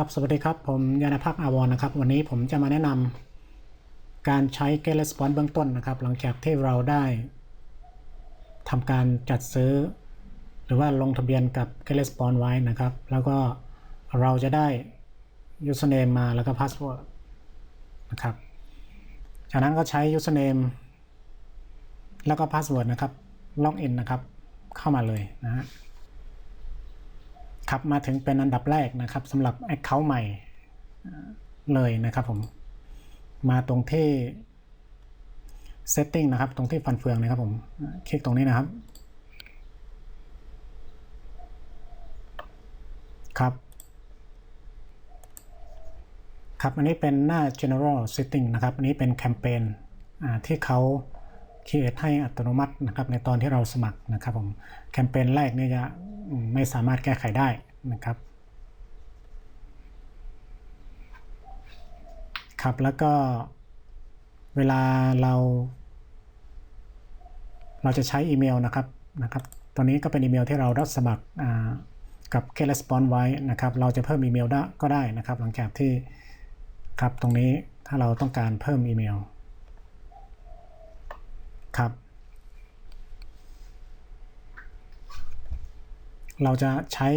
ครับสวัสดีครับ ผมยานพักอาวรนะครับ วันนี้ผมจะมาแนะนำการใช้ Get Response เบื้องต้นนะครับ หลังจากที่เราได้ทำการจัดซื้อ หรือว่าลงทะเบียนกับ Get Response ไว้นะครับ แล้วก็เราจะได้ username มาแล้วก็ password นะครับ จากนั้นก็ใช้ username แล้วก็ password นะครับ login นะครับ เข้ามาเลยนะฮะ ครับมาถึงเป็นอันดับแรกนะครับสำหรับ Account ใหม่เลยนะครับผม มาตรงที่ Setting นะครับ ตรงที่ฟันเฟืองนะครับผม คลิกตรงนี้นะครับ ครับ ครับ อันนี้เป็นหน้า General Setting นะครับ อันนี้เป็นแคมเปญที่เขา create ให้อัตโนมัตินะครับในตอนที่เราสมัครนะครับผม แคมเปญแรกนี่จะ ไม่สามารถแก้ไขได้นะครับ ครับแล้วก็เวลาเรา เราจะใช้อีเมลนะครับนะครับ ตอนนี้ก็เป็นอีเมลที่เรารับสมัครกับ Get Response ไว้นะครับ เราจะเพิ่มอีเมลได้ก็ได้นะครับ หลังจากที่ครับตรงนี้ถ้าเราต้องการเพิ่มอีเมลครับ เราจะใช้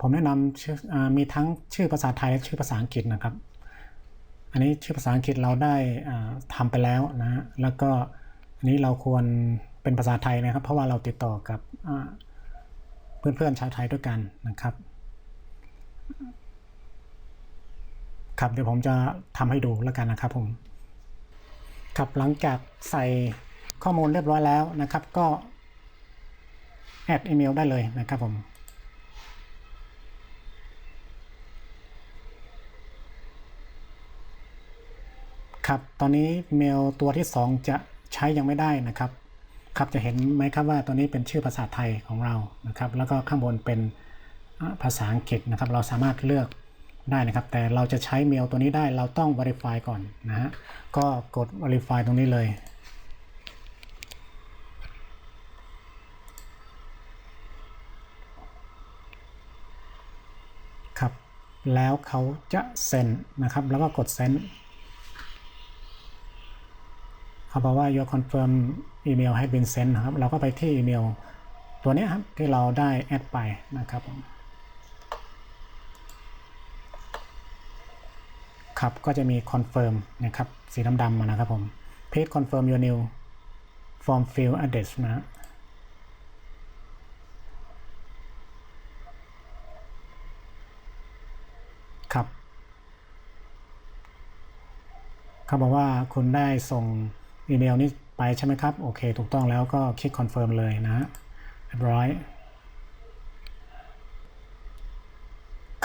ผมแนะนำมีทั้งชื่อภาษาไทยและชื่อภาษาอังกฤษนะครับ อันนี้ชื่อภาษาอังกฤษเราได้ทำไปแล้วนะแล้วก็อันนี้เราควรเป็นภาษาไทยนะครับ เพราะว่าเราติดต่อกับเพื่อนๆชาวไทยด้วยกันนะครับครับเดี๋ยวผมจะทำให้ดูแล้วกันนะครับผมครับหลังจากใส่ข้อมูลเรียบร้อยแล้วนะครับ ก็ แอดอีเมลได้เลยนะครับผมครับ ตอนนี้เมลตัวที่ 2 จะใช้ยังไม่ได้นะครับ ครับจะเห็นไหมครับว่าตัวนี้เป็นชื่อภาษาไทยของเรานะครับ แล้วก็ข้างบนเป็นภาษาอังกฤษนะครับ เราสามารถเลือกได้นะครับ แต่เราจะใช้เมลตัวนี้ได้เราต้อง verify ก่อนนะฮะ ก็กด verify ตรงนี้เลย ครับ แล้วเขาจะเซ็นนะครับ แล้วก็กดเซ็นเขาบอกว่า your confirm email has been sent นะครับ เราก็ไปที่อีเมลตัวนี้ครับที่เราได้แอดไปนะครับครับก็จะมี confirm นะครับ สีดำๆนะครับผม please confirm your new form fill address นะ ครับ เขาบอกว่าคุณได้ส่งอีเมลนี้ไปใช่ไหมครับ โอเค ถูกต้องแล้วก็คลิก confirm เลยนะเรียบร้อย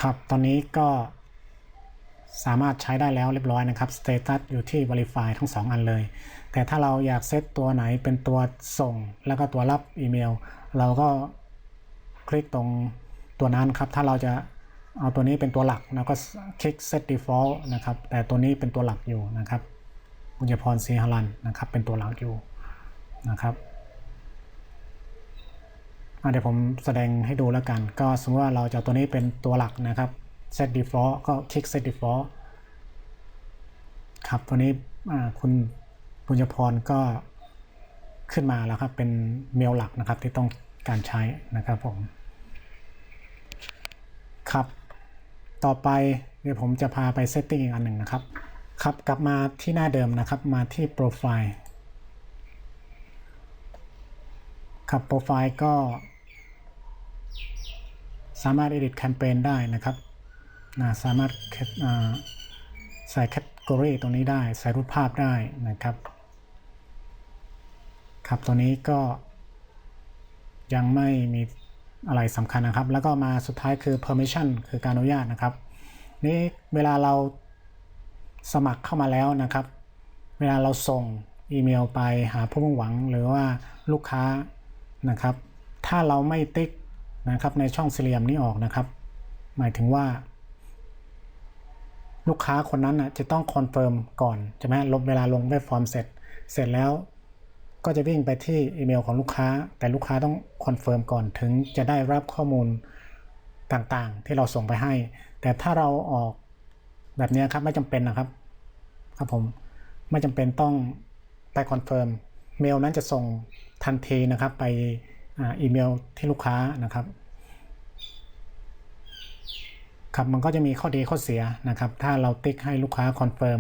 ครับ ตอนนี้ก็สามารถใช้ได้แล้วเรียบร้อยนะครับ Status อยู่ที่ Verify ทั้ง 2 อันเลย แต่ถ้าเราอยากเซตตัวไหนเป็นตัวส่ง แล้วก็ตัวรับอีเมล เราก็คลิกตรงตัวนั้นครับ ถ้าเราจะ เอาตัวนี้เป็นตัวหลักแล้วก็คลิก Set Default นะครับ แต่ตัวนี้เป็นตัวหลักอยู่นะครับบุญญพรศรีหรันนะครับ เป็นตัวหลักอยู่นะครับเดี๋ยวผมแสดงให้ดูแล้วกัน ก็สมมติว่าเราจะตัวนี้เป็นตัวหลักนะครับ set default ก็คลิก set default ครับตัวนี้คุณบุญญพรก็ขึ้นมาแล้วครับเป็นเมลหลักนะครับที่ต้องการใช้นะครับผมครับ ต่อไปเดี๋ยวผมจะพาไป setting อีกอันหนึ่งนะครับ ครับกลับมาที่หน้าเดิมนะครับ มาที่โปรไฟล์ครับโปรไฟล์ก็ สามารถ edit campaign ได้นะครับนะสามารถใส่แคตตาล็อตรงนี้ได้ ใส่รูปภาพได้นะครับ ครับตัวนี้ก็ยังไม่มี อะไรสำคัญนะครับ แล้วก็มาสุดท้ายคือ permission คือการอนุญาตนะครับ นี่เวลาเราสมัครเข้ามาแล้วนะครับ เวลาเราส่งอีเมลไปหาผู้มุ่งหวังหรือว่าลูกค้านะครับ ถ้าเราไม่ติ๊กนะครับในช่องสี่เหลี่ยมนี้ออกนะครับ หมายถึงว่า ลูกค้าคนนั้นนะจะต้องคอนเฟิร์มก่อนใช่ไหมลบเวลาลงเว็บฟอร์มเสร็จ เสร็จแล้ว ก็จะวิ่งไปที่อีเมลของลูกค้า แต่ลูกค้าต้องคอนเฟิร์มก่อนถึงจะได้รับข้อมูลต่างๆ ที่เราส่งไปให้ แต่ถ้าเราออกแบบนี้ครับไม่จำเป็นนะครับ ครับผมไม่จำเป็นต้องไปคอนเฟิร์มเมลนั้นจะส่งทันทีนะครับไปอาอีเมลที่ลูกค้านะครับครับมันก็จะมีข้อดีข้อเสียนะครับ ถ้าเราติ๊กให้ลูกค้าคอนเฟิร์ม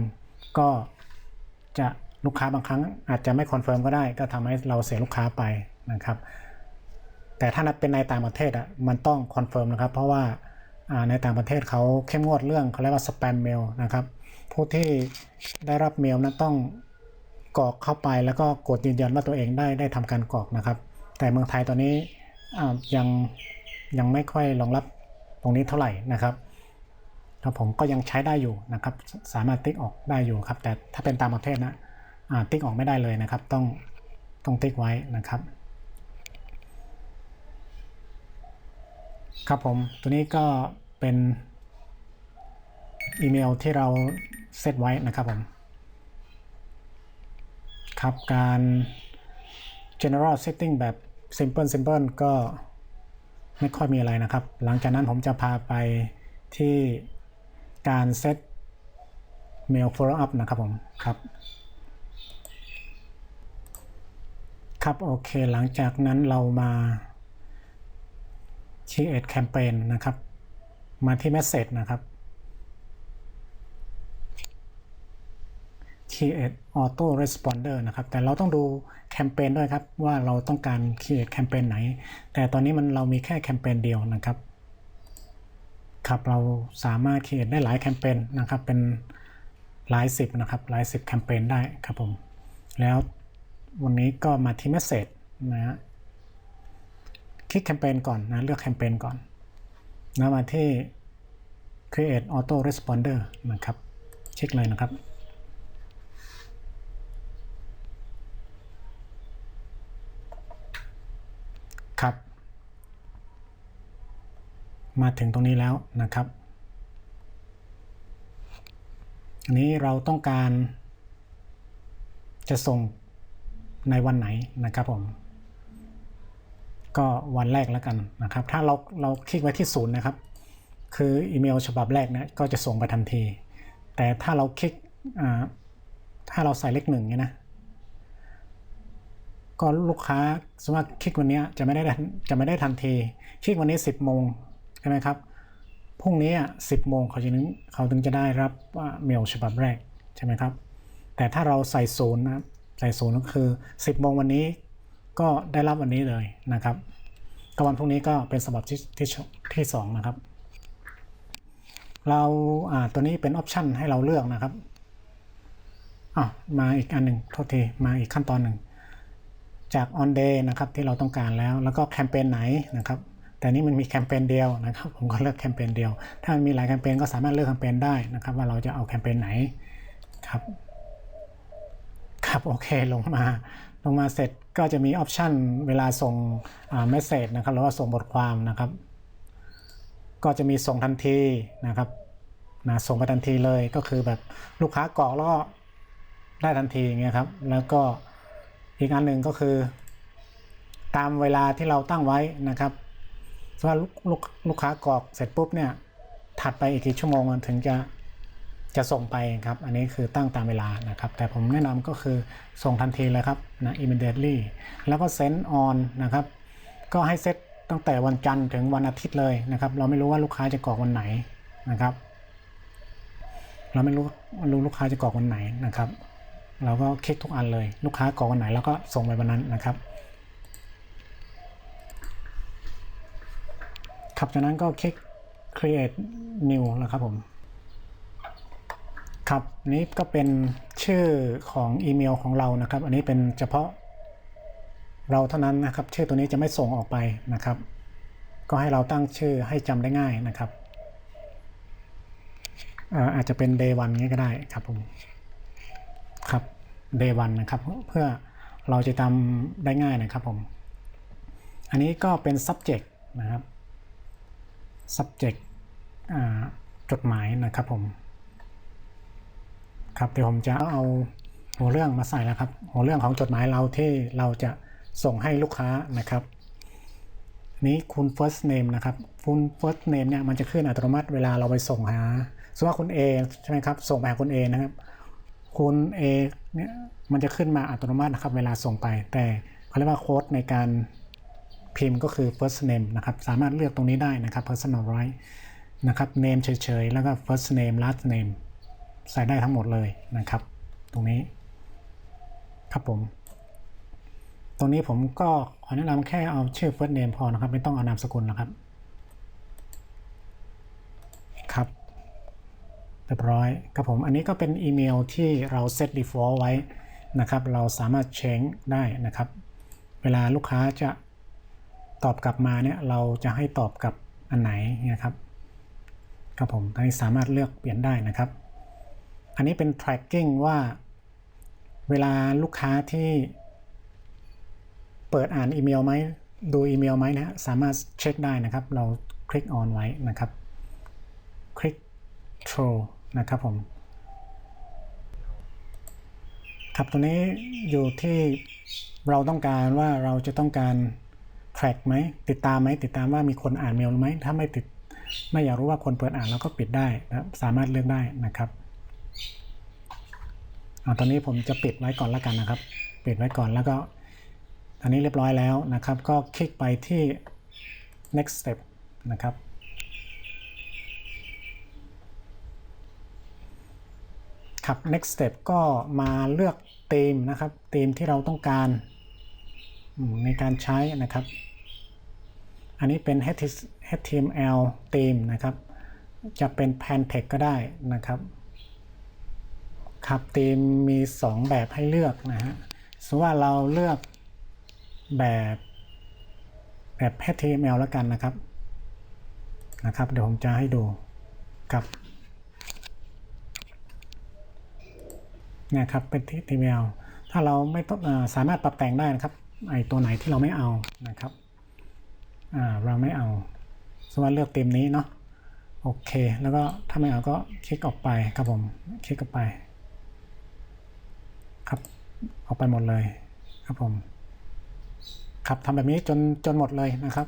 ก็จะ ลูกค้าบางครั้งอาจจะไม่คอนเฟิร์มก็ได้ ก็ทำให้เราเสียลูกค้าไปนะครับ แต่ถ้านับเป็นในต่างประเทศอะมันต้องคอนเฟิร์มนะครับ เพราะว่าในต่างประเทศเขาเข้มงวดเรื่องเขาเรียกว่าสแปมเมลนะครับ ผู้ที่ได้รับเมลนั้นต้องกรอกเข้าไปแล้วก็กดยืนยันว่าตัวเองได้ได้ทำการกรอกนะครับ แต่เมืองไทยตอนนี้ยังยังไม่ค่อยรองรับตรงนี้เท่าไหร่นะครับครับผมก็ยังใช้ได้อยู่นะครับ สามารถติ๊กออกได้อยู่ครับ แต่ถ้าเป็นต่างประเทศนะ ติ๊กออกไม่ได้เลยนะครับ ต้องต้องติ๊กไว้นะครับ ครับผมตัวนี้ก็เป็นอีเมลที่เราเซตไว้นะครับผม ครับการ general setting แบบ simple simple ก็ไม่ค่อยมีอะไรนะครับ หลังจากนั้นผมจะพาไปที่การเซต mail follow up นะครับผม ครับ ครับโอเคหลังจากนั้นเรามา create campaign นะครับ มาที่ message นะครับ create auto responder นะครับ แต่เราต้องดูแคมเปญด้วยครับ ว่าเราต้องการ create แคมเปญไหน แต่ตอนนี้มันเรามีแค่แคมเปญเดียวนะครับ ครับเราสามารถ create ได้หลายแคมเปญนะครับ เป็นหลายสิบนะครับ หลายสิบแคมเปญได้ครับผม แล้ว วันนี้ก็มาที่ message นะฮะคลิกแคมเปญก่อนนะเลือกแคมเปญก่อนนะมาที่ create auto responder นะครับ เช็คเลยนะครับ ครับ มาถึงตรงนี้แล้วนะครับ อันนี้เราต้องการจะส่ง ในวันไหนนะครับผม ก็วันแรกแล้วกันนะครับ ถ้าเราเราคลิกไว้ที่ศูนย์นะครับ คืออีเมลฉบับแรกเนี่ยก็จะส่งไปทันที แต่ถ้าเราคลิกถ้าเราใส่เลขหนึ่งเนี่ยนะก็ลูกค้าสมมติคลิกวันนี้จะไม่ได้จะไม่ได้ทันที คลิกวันนี้ 10โมงใช่ไหมครับพรุ่งนี้อะ10โมงเขาจะนึงเขาถึงจะได้รับเมลฉบับแรกใช่ไหมครับ แต่ถ้าเราใส่ศูนย์นะ ใส่ศูนย์ก็คือ 10โมงวันนี้ก็ได้รับวันนี้เลยนะครับก็วันพรุ่งนี้ก็เป็นฉบับที่ที่ที่สองนะครับ เราอ่าตัวนี้เป็นออปชันให้เราเลือกนะครับอะมาอีกอันหนึ่งโทษทีมาอีกขั้นตอนหนึ่งจาก on day นะครับที่เราต้องการแล้ว แล้วก็แคมเปญไหนนะครับ แต่นี่มันมีแคมเปญเดียวนะครับ ผมก็เลือกแคมเปญเดียว ถ้ามันมีหลายแคมเปญก็สามารถเลือกแคมเปญได้นะครับ ว่าเราจะเอาแคมเปญไหนครับ ครับโอเคลงมาลงมาเสร็จก็จะมีออปชันเวลาส่งเมสเซจนะครับหรือว่าส่งบทความนะครับ ก็จะมีส่งทันทีนะครับนะส่งไปทันทีเลยก็คือแบบลูกค้ากรอกแล้วก็ได้ทันทีอย่างเงี้ยครับ แล้วก็อีกอันหนึ่งก็คือ ตามเวลาที่เราตั้งไว้นะครับว่าลูกลูกลูกค้ากรอกเสร็จปุ๊บเนี่ยถัดไปอีกกี่ชั่วโมงมันถึงจะ จะส่งไปครับ อันนี้คือตั้งตามเวลานะครับ แต่ผมแนะนำก็คือส่งทันทีเลยครับนะ immediately แล้วก็ send on นะครับ ก็ให้เซตตั้งแต่วันจันทร์ถึงวันอาทิตย์เลยนะครับ เราไม่รู้ว่าลูกค้าจะกรอกวันไหนนะครับ เราไม่รู้รู้ลูกค้าจะกรอกวันไหนนะครับ เราก็คลิกทุกอันเลย ลูกค้ากรอกวันไหนแล้วก็ส่งไปวันนั้นนะครับครับจากนั้นก็คลิก create new แล้วครับผม ครับนี้ก็เป็นชื่อของอีเมลของเรานะครับ อันนี้เป็นเฉพาะเราเท่านั้นนะครับ ชื่อตัวนี้จะไม่ส่งออกไปนะครับ ก็ให้เราตั้งชื่อให้จำได้ง่ายนะครับอาอาจจะเป็น day one นี้ก็ได้ครับผมครับ day one นะครับ เพื่อเราจะจำได้ง่ายนะครับผม อันนี้ก็เป็น subject นะครับ subject จดหมายนะครับผม ครับเดี๋ยวผมจะเอาหัวเรื่องมาใส่แล้วครับ หัวเรื่องของจดหมายเราที่เราจะส่งให้ลูกค้านะครับนี้คุณ first name นะครับ คุณ first name เนี่ยมันจะขึ้นอัตโนมัติเวลาเราไปส่งหาสมมติว่าคุณ A ใช่ไหมครับ ส่งไปคุณ A นะครับ คุณ A เนี่ยมันจะขึ้นมาอัตโนมัตินะครับ เวลาส่งไป แต่เขาเรียกว่าโค้ดในการพิมพ์ก็คือ first name นะครับ สามารถเลือกตรงนี้ได้นะครับ personalize นะครับ name เฉยๆ แล้วก็ first name last name ใส่ได้ทั้งหมดเลยนะครับ ตรงนี้ครับผม ตรงนี้ผมก็ขอแนะนำแค่เอาชื่อ first name พอนะครับ ไม่ต้องเอานามสกุลนะครับ ครับเรียบร้อยครับผม อันนี้ก็เป็นอีเมลที่เราเซต default ไว้นะครับ เราสามารถ change ได้นะครับ เวลาลูกค้าจะตอบกลับมาเนี่ยเราจะให้ตอบกับอันไหนนะครับครับผมอันนี้สามารถเลือกเปลี่ยนได้นะครับ อันนี้เป็น tracking ว่าเวลาลูกค้าที่เปิดอ่านอีเมลไหมดูอีเมลไหมนะสามารถเช็คได้นะครับ เราคลิก on ไว้นะครับ คลิก Troll นะครับผม ครับตัวนี้อยู่ที่เราต้องการว่าเราจะต้องการ track ไหมติดตามไหมติดตามว่ามีคนอ่านเมลไหมถ้าไม่ติดไม่อยากรู้ว่าคนเปิดอ่านเราก็ปิดได้นะสามารถเลือกได้นะครับ เอาตอนนี้ผมจะปิดไว้ก่อนแล้วกันนะครับ ปิดไว้ก่อนแล้วก็อันนี้เรียบร้อยแล้วนะครับ ก็คลิกไปที่ next step นะครับ ครับ next step ก็มาเลือกธีมนะครับธีมที่เราต้องการในการใช้นะครับ อันนี้เป็น HTML ธีมนะครับ จะเป็น Pan Text ก็ได้นะครับ ครับธีมมี 2 แบบให้เลือกนะฮะสมมติว่าเราเลือกแบบแบบ HTML แล้วกันนะครับนะครับ เดี๋ยวผมจะให้ดูครับเนี่ยครับเป็น HTML ถ้าเราไม่ต้องสามารถปรับแต่งได้นะครับไอตัวไหนที่เราไม่เอานะครับอ่าเราไม่เอาสมมติว่าเลือกเต็มนี้เนาะโอเค แล้วก็ถ้าไม่เอาก็คลิกออกไปครับผมคลิกออกไป ครับออกไปหมดเลยครับผม ครับทำแบบนี้จนจนหมดเลยนะครับ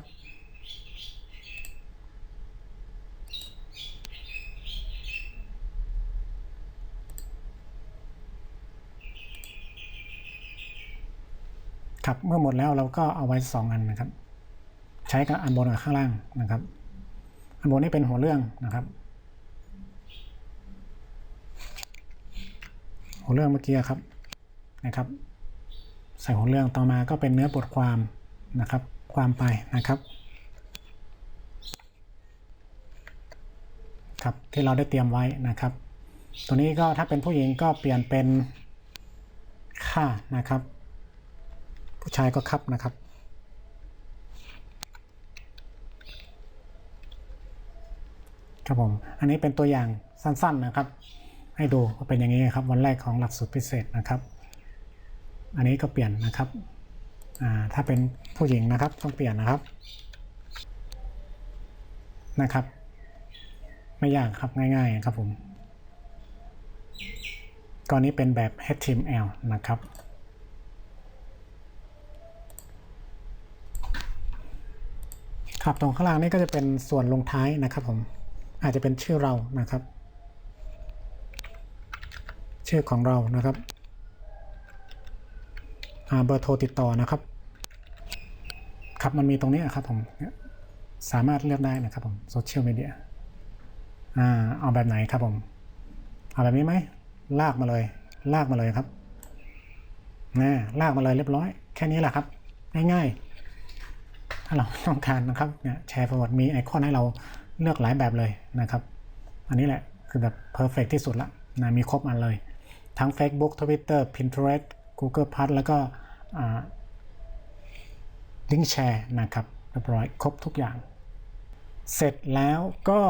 ครับเมื่อหมดแล้วเราก็เอาไว้สองอันนะครับ ใช้กับอันบนกับข้างล่างนะครับ อันบนนี่เป็นหัวเรื่องนะครับ หัวเรื่องเมื่อกี้ครับ นะครับใส่หัวเรื่องต่อมาก็เป็นเนื้อบทความนะครับ ความไปนะครับ ครับที่เราได้เตรียมไว้นะครับ ตัวนี้ก็ถ้าเป็นผู้หญิงก็เปลี่ยนเป็นค่านะครับ ผู้ชายก็ครับนะครับ ครับผมอันนี้เป็นตัวอย่างสั้นๆนะครับ ให้ดูว่าเป็นอย่างนี้ครับวันแรกของหลักสูตรพิเศษนะครับ อันนี้ก็เปลี่ยนนะครับถ้าเป็นผู้หญิงนะครับต้องเปลี่ยนนะครับนะครับ ไม่ยากครับง่ายๆครับผมก่อนนี้เป็นแบบ HTML นะครับ ครับตรงข้างล่างนี่ก็จะเป็นส่วนลงท้ายนะครับผมอาจจะเป็นชื่อเรานะครับ ชื่อของเรานะครับ เบอร์โทรติดต่อนะครับ ครับมันมีตรงนี้ครับผมสามารถเลือกได้นะครับผมโซเชียลมีเดียอ่าเอาแบบไหนครับผมเอาแบบนี้ไหมลากมาเลย ลากมาเลยครับนะลากมาเลยเรียบร้อย แค่นี้แหละครับง่ายๆถ้าเราต้องการนะครับเนี่ยแชร์ประวัติมีไอคอนให้เราเลือกหลายแบบเลยนะครับ อันนี้แหละคือแบบเพอร์เฟกที่สุดละนะมีครบอันเลย ทั้ง Facebook Twitter Pinterest Google Plus แล้วก็ลิงก์แชร์นะครับเรียบร้อยครบทุกอย่าง เสร็จแล้วก็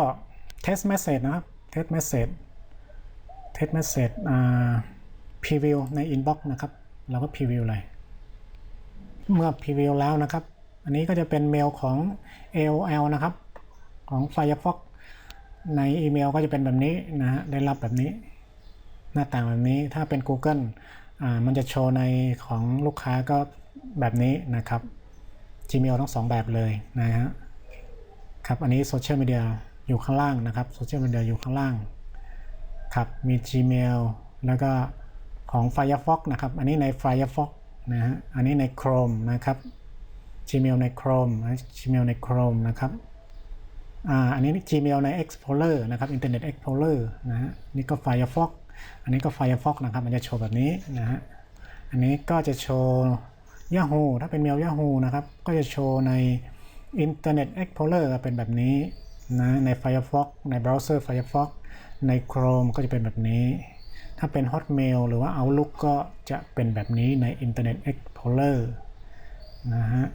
test message นะครับ test message test message อ่า preview ใน inbox นะครับ เราก็ preview เลย เมื่อ preview แล้วนะครับ อันนี้ก็จะเป็นเมลของ AOL นะครับ ของ Firefox ในอีเมลก็จะเป็นแบบนี้นะฮะได้รับแบบนี้ หน้าต่างแบบนี้ถ้าเป็น Google มันจะโชว์ในของลูกค้าก็แบบนี้นะครับ Gmail ทั้งสองแบบเลยนะฮะครับอันนี้โซเชียลมีเดียอยู่ข้างล่างนะครับโซเชียลมีเดียอยู่ข้างล่างครับมี Gmail แล้วก็ของ Firefox นะครับ อันนี้ใน Firefox นะฮะอันนี้ใน Chrome นะครับ Gmail ใน Chrome Gmail ใน Chrome นะครับอ่าอันนี้ Gmail ใน Explorer นะครับ Internet Explorer นะฮะนี่ก็ Firefox อันนี้ก็ Firefox นะครับ มันจะโชว์แบบนี้นะฮะ อันนี้ก็จะโชว์ Yahoo ถ้าเป็นเมล Yahoo นะครับ ก็จะโชว์ใน Internet Explorer เป็นแบบนี้นะใน Firefox ในเบราว์เซอร์ Firefox ใน Chrome ก็จะเป็นแบบนี้ ถ้าเป็น Hotmail หรือว่า Outlook ก็จะเป็นแบบนี้ใน Internet Explorer นะฮะ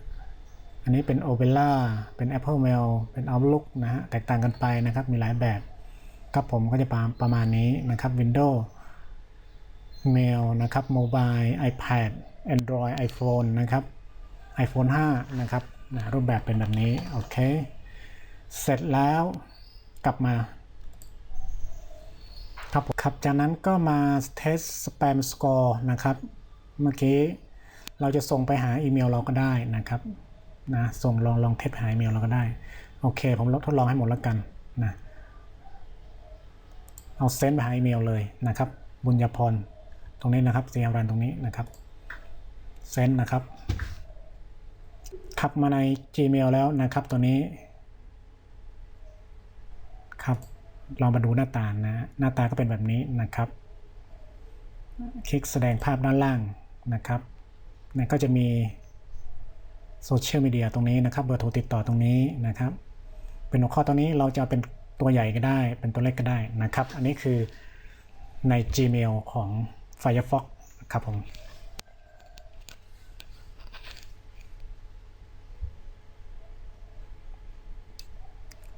อันนี้เป็น Opera เป็น Apple Mail เป็น Outlook นะฮะ แตกต่างกันไปนะครับ มีหลายแบบ ครับผมก็จะประประมาณนี้นะครับ Windows Mail นะครับ Mobile iPad Android iPhone นะครับ iPhone 5 นะครับนะรูปแบบเป็นแบบนี้ โอเค เสร็จแล้วกลับมาครับผมครับ จากนั้นก็มา test spam score นะครับ เมื่อกี้เราจะส่งไปหาอีเมลเราก็ได้นะครับนะส่งลองลองเทสหาอีเมลเราก็ได้ โอเค ผมลองทดลองให้หมดแล้วกันนะ เอาเซนไปหาอีเมลเลยนะครับ บุญญพรตรงนี้นะครับเซียรันตรงนี้นะครับเซนนะครับขับมาใน Gmail แล้วนะครับตัวนี้ ครับลองมาดูหน้าตานะหน้าตาก็เป็นแบบนี้นะครับ คลิกแสดงภาพด้านล่างนะครับนะก็จะมีโซเชียลมีเดียตรงนี้นะครับ เบอร์โทรติดต่อตรงนี้นะครับ เป็นหัวข้อตรงนี้เราจะเป็น ตัวใหญ่ก็ได้ เป็นตัวเล็กก็ได้นะครับ อันนี้คือใน Gmail ของ Firefox ครับผม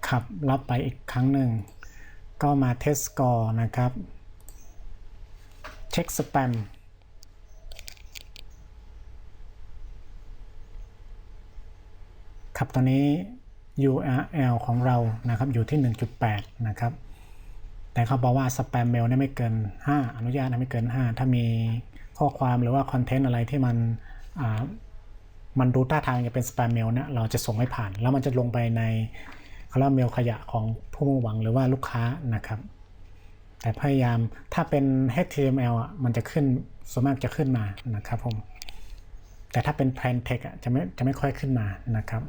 ครับรับไปอีกครั้งหนึ่ง ก็มาเทสสกอร์นะครับ เช็คสแปมครับตอนนี้ URL ของเรานะครับอยู่ที่ 1.8 นะครับ แต่เขาบอกว่าสแปมเมลเนี่ยไม่เกิน 5 อนุญาตนะไม่เกิน 5 ถ้ามีข้อความหรือว่าคอนเทนต์อะไรที่มันมันดูท่าทางจะเป็นสแปมเมลเนี่ยเราจะส่งไม่ผ่าน แล้วมันจะลงไปในเขาเรียกว่าเมลขยะของผู้มุ่งหวังหรือว่าลูกค้านะครับ แต่พยายามถ้าเป็น HTML อะมันจะขึ้นส่วนมากจะขึ้นมานะครับผมแต่ถ้าเป็น plain text อะจะไม่จะไม่ค่อยขึ้นมานะครับ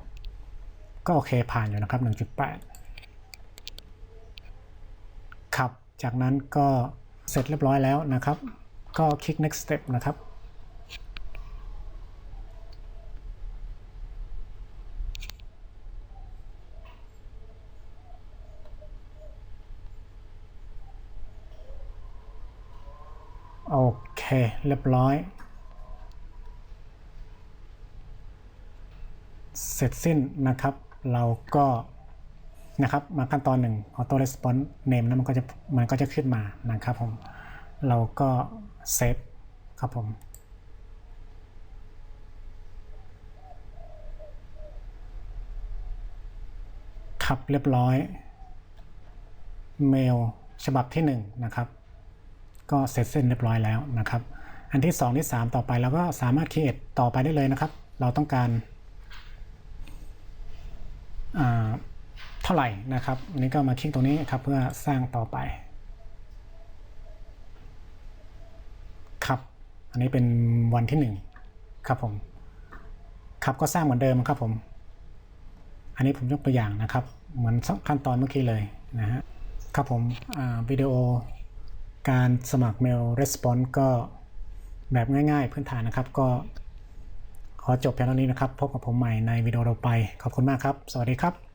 ก็โอเคผ่านอยู่นะครับ 1.8 ครับ จากนั้นก็เสร็จเรียบร้อยแล้วนะครับ ก็คลิก next step นะครับ โอเคเรียบร้อยเสร็จสิ้นนะครับ เราก็นะครับมาขั้นตอนหนึ่ง auto response name นะมันก็จะมันก็จะขึ้นมานะครับผม เราก็เซฟครับผมครับเรียบร้อย เมลฉบับที่1นะครับ ก็เสร็จสิ้นเรียบร้อยแล้วนะครับ อันที่ 2 ที่ 3 ต่อไปเราก็สามารถ create ต่อไปได้เลยนะครับ เราต้องการ เท่าไหร่นะครับอันนี้ก็มาคลิกตรงนี้ครับเพื่อสร้างต่อไป ครับ อันนี้เป็นวันที่ 1 ครับผม ครับก็สร้างเหมือนเดิมครับผม อันนี้ผมยกตัวอย่างนะครับ เหมือนขั้นตอนเมื่อกี้เลยนะฮะครับผมวิดีโอการสมัครเมล Response ก็แบบง่ายๆพื้นฐานนะครับ ก็ ขอจบเพียงเท่านี้นะครับ พบกับผมใหม่ในวิดีโอต่อไป ขอบคุณมากครับ สวัสดีครับ